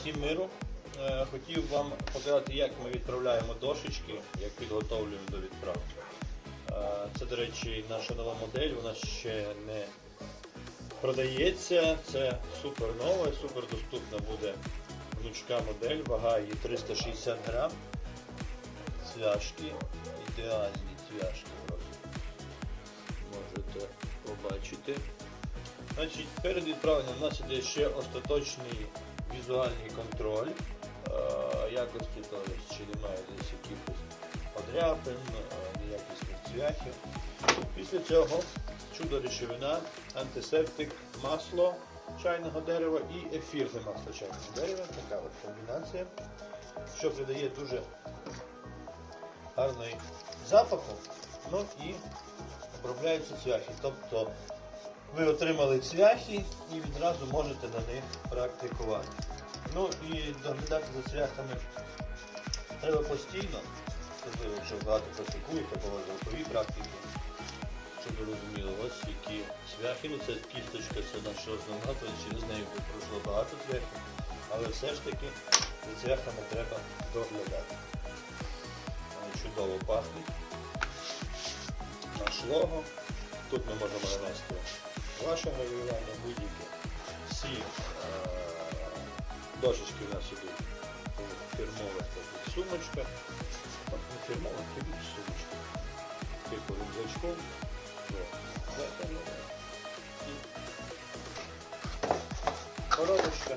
всім миру. Е, Хотів вам показати, як ми відправляємо дошечки, як підготовлюємо до відправки. Е, Це, до речі, наша нова модель, вона ще не продається. Це супер нова, і супер доступна буде гнучка модель, вага її 360 грам. Цвяшки, ідеальні цвяшки. Можете побачити. Значить, перед відправленням у нас іде ще остаточний візуальний контроль е, якості, тобто чи немає десь якихось подряпин, е, неякісних цвяхів. Після цього чудо речовина, антисептик, масло чайного дерева і ефірне масло чайного дерева. Така от комбінація, що придає дуже гарний запаху, ну і обробляються цвяхи. Тобто ви отримали цвяхи і відразу можете на них практикувати. Ну і доглядати за цвяхами треба постійно, особливо якщо багато практикуєте, або звукові практики, щоб ви розуміли, ось які цвяхи. Ну це кісточка, це наша основна, то через неї пройшло багато цвяхів, але все ж таки за цвяхами треба доглядати. Вони чудово пахнуть. Наш лого. Тут ми можемо нанести ваше регулювання будь-яке. Всі е, дошечки у нас ідуть у фірмових таких сумочках. Так, не фірмових, сумочках. Типу рюкзачком. Коробочка.